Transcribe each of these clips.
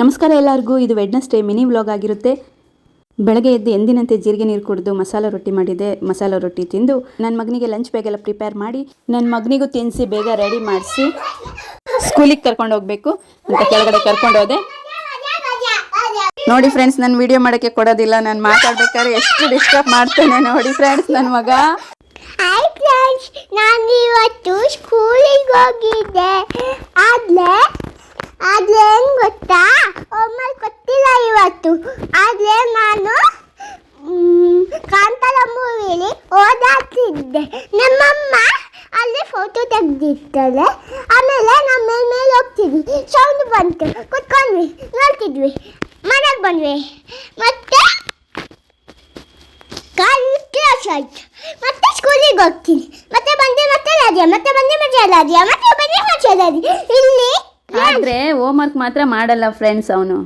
ನಮಸ್ಕಾರ ಎಲ್ಲರಿಗೂ, ಇದು ವೆಡ್ನೆಸ್ಡೇ ಮಿನಿ ವ್ಲಾಗ್ ಆಗಿರುತ್ತೆ. ಬೆಳಗ್ಗೆ ಎದ್ದು ಎಂದಿನಂತೆ ಜೀರಿಗೆ ನೀರು ಕುಡಿದು ಮಸಾಲ ರೊಟ್ಟಿ ಮಾಡಿದೆ. ಮಸಾಲ ರೊಟ್ಟಿ ತಿಂದು ನನ್ನ ಮಗನಿಗೆ ಲಂಚ್ ಬ್ಯಾಗೆಲ್ಲ ಪ್ರಿಪೇರ್ ಮಾಡಿ ನನ್ನ ಮಗನಿಗೂ ತಿನ್ನಿಸಿ ಬೇಗ ರೆಡಿ ಮಾಡಿಸಿ ಸ್ಕೂಲಿಗೆ ಕರ್ಕೊಂಡು ಹೋಗಬೇಕು ಅಂತ ಕೆಳಗಡೆ ಕರ್ಕೊಂಡು ಹೋದೆ. ನೋಡಿ ಫ್ರೆಂಡ್ಸ್ ನಾನು ವಿಡಿಯೋ ಮಾಡೋಕ್ಕೆ ಕೊಡೋದಿಲ್ಲ. ನಾನು ಮಾತಾಡ್ಬೇಕಾದ್ರೆ ಎಷ್ಟು ಡಿಸ್ಟರ್ಬ್ ಮಾಡ್ತೇನೆ ನೋಡಿ ಫ್ರೆಂಡ್ಸ್ ನನ್ನ ಮಗ. ನಾನು ಇವತ್ತು ಸ್ಕೂಲಿಗೆ ಹೋಗಿದ್ದೆ. ಆದ್ರೆ ಆದ್ರೆ ಏನ್ ಗೊತ್ತಾ ಒಮ್ಮೆ ಗೊತ್ತಿಲ್ಲ ಇವತ್ತು ಆದ್ರೆ ನಾನು ಕಾಂತಾರ ಮೂವಿಲಿ ಓದಾಡ್ತಿದ್ದೆ ನಮ್ಮಮ್ಮ ಅಲ್ಲಿ ಫೋಟೋ ತೆಗೆದಿರ್ತಾರೆ ಆಮೇಲೆ ನಮ್ಮ ಮೇಲೆ ಹೋಗ್ತಿದ್ವಿ ಸೌಂಡ್ ಬಂತು. ಕುತ್ಕೊಂಡ್ವಿ, ನೋಡ್ತಿದ್ವಿ. ಮನೆಗೆ ಬಂದ್ವಿ. ಮತ್ತೆ ಕಾಲು ಕ್ಲಾಸ್ ಆಯ್ತು. ಮತ್ತೆ ಸ್ಕೂಲಿಗೆ ಹೋಗ್ತೀನಿ. ಮತ್ತೆ ಬಂದೆ, ಮತ್ತೆ ರಾಜ್ಯ ಮತ್ತೆ ಬಂದೆ, ಮತ್ತೆ ರಾಜ್ಯ ಮತ್ತೆ ಬಂದೆ, ಮತ್ತೆ ಇಲ್ಲಿ ಹೋಮ್ ವರ್ಕ್ ಮಾತ್ರ ಮಾಡಲ್ಲ ಫ್ರೆಂಡ್ಸ್ ಅವನು.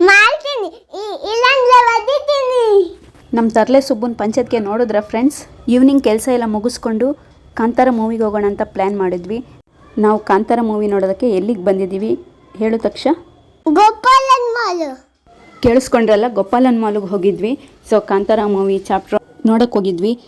ಮಾಡ್ತೀನಿ. ಇ- ಇಲ್ಲಾಂದ್ರೆ ಒದಿತೀನಿ. ನಮ್ಮ ತರ್ಲೆ ಸುಬ್ಬನ್ ಪಂಚಾಯತ್ಗೆ ನೋಡಿದ್ರ ಫ್ರೆಂಡ್ಸ್ ಈವ್ನಿಂಗ್ ಕೆಲಸ ಎಲ್ಲ ಮುಗಿಸ್ಕೊಂಡು ಕಾಂತಾರ ಮೂವಿಗೆ ಹೋಗೋಣ ಅಂತ ಪ್ಲ್ಯಾನ್ ಮಾಡಿದ್ವಿ. ನಾವು ಕಾಂತಾರ ಮೂವಿ ನೋಡೋದಕ್ಕೆ ಎಲ್ಲಿಗೆ ಬಂದಿದ್ದೀವಿ? ಹೇಳು ತಕ್ಷ. ಗೋಪಾಲನ್ ಮಾಲು. ಕೇಳಿಸ್ಕೊಂಡ್ರಲ್ಲ ಗೋಪಾಲನ್ ಮಾಲ್ಗೆ ಹೋಗಿದ್ವಿ. ಸೊ ಕಾಂತಾರ ಮೂವಿ ಚಾಪ್ಟರ್ ನೋಡೋಕ್ಕೆ ಹೋಗಿದ್ವಿ.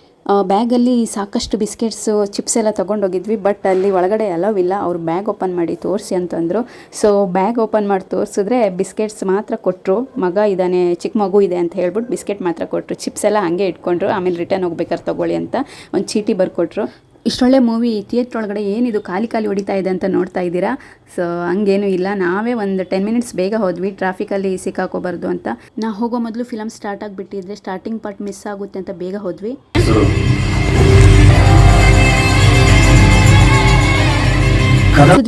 ಬ್ಯಾಗಲ್ಲಿ ಸಾಕಷ್ಟು ಬಿಸ್ಕೆಟ್ಸು, ಚಿಪ್ಸ್ ಎಲ್ಲ ತೊಗೊಂಡೋಗಿದ್ವಿ, ಬಟ್ ಅಲ್ಲಿ ಒಳಗಡೆ ಅಲವ್ ಇಲ್ಲ. ಅವ್ರು ಬ್ಯಾಗ್ ಓಪನ್ ಮಾಡಿ ತೋರಿಸಿ ಅಂತಂದರು. ಸೊ ಬ್ಯಾಗ್ ಓಪನ್ ಮಾಡಿ ತೋರಿಸಿದ್ರೆ ಬಿಸ್ಕೆಟ್ಸ್ ಮಾತ್ರ ಕೊಟ್ಟರು ಮಗ ಇದ್ದಾನೆ, ಚಿಕ್ಕ ಮಗು ಇದೆ ಅಂತ ಹೇಳ್ಬಿಟ್ಟು ಬಿಸ್ಕೆಟ್ ಮಾತ್ರ ಕೊಟ್ಟರು ಚಿಪ್ಸ್ ಎಲ್ಲ ಹಾಗೆ ಇಟ್ಕೊಂಡ್ರು. ಆಮೇಲೆ ರಿಟರ್ನ್ ಹೋಗ್ಬೇಕಾದ್ರೆ ತೊಗೊಳ್ಳಿ ಅಂತ ಒಂದು ಚೀಟಿ ಬರ್ಕೊಟ್ರು. ಇಷ್ಟೊಳ್ಳೆ ಮೂವಿ ಥಿಯೇಟ್ರ್ ಒಳಗಡೆ ಏನಿದು ಖಾಲಿ ಖಾಲಿ ಹೊಡಿತಾ ಇದೆ ಅಂತ ನೋಡ್ತಾ ಇದ್ದೀರಾ? ಸೊ ಹಂಗೇನು ಇಲ್ಲ. ನಾವೇ ಒಂದು ಟೆನ್ ಮಿನಿಟ್ಸ್ ಬೇಗ ಹೋದ್ವಿ. ಟ್ರಾಫಿಕಲ್ಲಿ ಸಿಕ್ಕಾಕೋಬಾರ್ದು ಅಂತ. ನಾ ಹೋಗೋ ಮೊದಲು ಫಿಲಮ್ ಸ್ಟಾರ್ಟ್ ಆಗಿಬಿಟ್ಟಿದ್ರೆ ಸ್ಟಾರ್ಟಿಂಗ್ ಪಾರ್ಟ್ ಮಿಸ್ ಆಗುತ್ತೆ ಅಂತ ಬೇಗ ಹೋದ್ವಿ.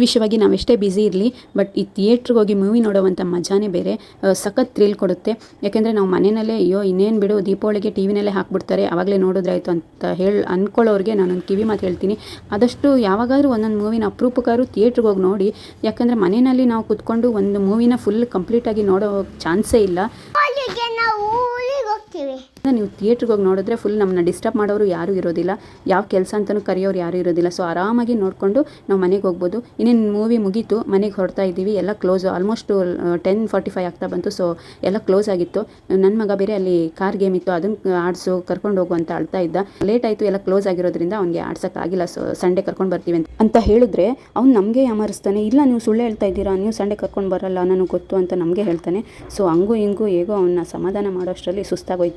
ವಿಷಯವಾಗಿ ನಾವೆಷ್ಟೇ ಬ್ಯುಸಿ ಇರಲಿ ಬಟ್ ಈ ಥಿಯೇಟ್ರಿಗೆ ಹೋಗಿ ಮೂವಿ ನೋಡೋವಂಥ ಮಜಾನೇ ಬೇರೆ. ಸಖತ್ ಥ್ರಿಲ್ ಕೊಡುತ್ತೆ. ಯಾಕೆಂದರೆ ನಾವು ಮನೆಯಲ್ಲೇ ಅಯ್ಯೋ ಇನ್ನೇನು ಬಿಡು ದೀಪಾವಳಿಗೆ ಟಿ ವಿನಲ್ಲೇ ಹಾಕ್ಬಿಡ್ತಾರೆ ಆವಾಗಲೇ ನೋಡಿದ್ರಾಯ್ತು ಅಂತ ಹೇಳಿ ಅಂದ್ಕೊಳ್ಳೋರಿಗೆ ನಾನೊಂದು ಕಿವಿ ಮಾತು ಹೇಳ್ತೀನಿ. ಆದಷ್ಟು ಯಾವಾಗಾದ್ರೂ ಒಂದೊಂದು ಮೂವಿನ ಅಪರೂಪಕ್ಕಾದ್ರೂ ಥಿಯೇಟ್ರಿಗೆ ಹೋಗಿ ನೋಡಿ ಯಾಕಂದರೆ ಮನೆಯಲ್ಲಿ ನಾವು ಕುತ್ಕೊಂಡು ಒಂದು ಮೂವಿನ ಫುಲ್ ಕಂಪ್ಲೀಟಾಗಿ ನೋಡೋ ಚಾನ್ಸೇ ಇಲ್ಲ. ನಾವು ಹೋಗ್ತೀವಿ ನೀವು ಥಿಯೇಟ್ರಿಗೆ ಹೋಗಿ ನೋಡಿದ್ರೆ ಫುಲ್ ನಮ್ಮನ್ನ ಡಿಸ್ಟರ್ಬ್ ಮಾಡೋರು ಯಾರೂ ಇರೋದಿಲ್ಲ. ಯಾವ ಕೆಲಸ ಅಂತಲೂ ಕರೆಯೋರು ಯಾರೂ ಇರೋದಿಲ್ಲ. ಸೊ ಆರಾಮಾಗಿ ನೋಡಿಕೊಂಡು ನಾವು ಮನೆಗೆ ಹೋಗ್ಬೋದು. ಇನ್ನೇನು ಮೂವಿ ಮುಗೀತು, ಮನೆಗೆ ಹೊರಡ್ತಾ ಇದ್ದೀವಿ. ಎಲ್ಲ close almost ten forty five ಆಗ್ತಾ ಬಂತು. ಸೊ ಎಲ್ಲ ಕ್ಲೋಸ್ ಆಗಿತ್ತು. ನನ್ನ ಮಗ ಬೇರೆ ಅಲ್ಲಿ ಕಾರ್ ಗೇಮ್ ಇತ್ತು. ಅದನ್ನು ಆಡಿಸು, ಕರ್ಕೊಂಡು ಹೋಗು ಅಂತ ಅಳ್ತಾ ಇದ್ದ. ಲೇಟ್ ಆಯಿತು, ಎಲ್ಲ ಕ್ಲೋಸ್ ಆಗಿರೋದ್ರಿಂದ ಅವ್ನಿಗೆ ಆಡ್ಸೋಕ್ಕಾಗಿಲ್ಲ ಸೊ ಸಂಡೇ ಕರ್ಕೊಂಡು ಬರ್ತೀವಿ ಅಂತ. ಅಂತ ಹೇಳಿದ್ರೆ ಅವ್ನು ನಮಗೆ ಯಾಮರಿಸ್ತಾನೆ, ಇಲ್ಲ, ನೀವು ಸುಳ್ಳು ಹೇಳ್ತಾ ಇದ್ದೀರಾ, ನೀವು ಸಂಡೇ ಕರ್ಕೊಂಡು ಬರಲ್ಲ, ನನಗೆ ಗೊತ್ತು ಅಂತ ನಮಗೆ ಹೇಳ್ತಾನೆ. ಸೊ ಹಂಗೂ ಹಿಂಗೂ ಹೇಗೋ ಅವನ್ನ ಸಮಾಧಾನ ಮಾಡೋಷ್ಟರಲ್ಲಿ ಸುಸ್ತಾಗೋಯ್ತು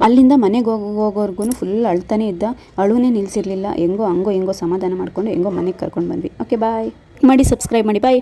ಅಲ್ಲಿಂದ ಮನೆಗೆ ಹೋಗೋ ಹೋಗೋರ್ಗು ಫುಲ್ ಅಳ್ತಾನೆ ಇದ್ದ. ಅಳುನೇ ನಿಲ್ಸಿರ್ಲಿಲ್ಲ. ಹೆಂಗೋ ಹಂಗೋ ಹೆಂಗೋ ಸಮಾಧಾನ ಮಾಡಿಕೊಂಡು ಹೆಂಗೋ ಮನೆಗೆ ಕರ್ಕೊಂಡು ಬಂದ್ವಿ. ಓಕೆ ಬಾಯ್ ಮಾಡಿ ಸಬ್ಸ್ಕ್ರೈಬ್ ಮಾಡಿ ಬಾಯ್